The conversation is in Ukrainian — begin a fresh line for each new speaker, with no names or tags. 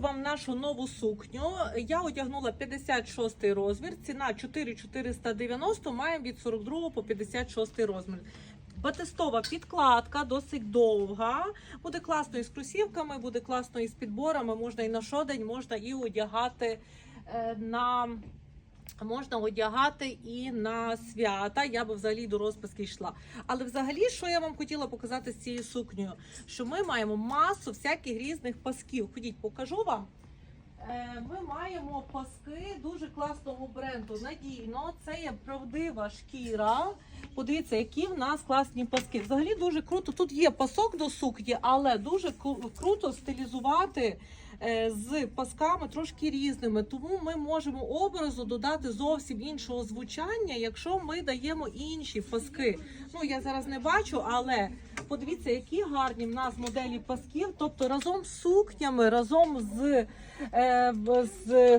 Вам нашу нову сукню. Я одягнула 56 розмір, ціна 4490, маємо від 42 по 56 розмір. Батистова підкладка, досить довга. Буде класно із кросівками, буде класно із підборами. Можна і на щодень, можна і одягати е, на. Можна одягати і на свята. Я би взагалі до розписки йшла. Але взагалі, що я вам хотіла показати з цією сукнею? Що ми маємо масу всяких різних пасків. Ходіть, покажу вам. Е, Ми маємо паски дуже класного бренду. Надійно, це є правдива шкіра. Подивіться, які в нас класні паски. Взагалі дуже круто. Тут є пасок до сукні, але дуже круто стилізувати е, з пасками трошки різними. Тому ми можемо образу додати зовсім іншого звучання, якщо ми даємо інші паски. Ну я зараз не бачу, але подивіться, які гарні в нас моделі пасків. Тобто разом з сукнями, разом з, е, з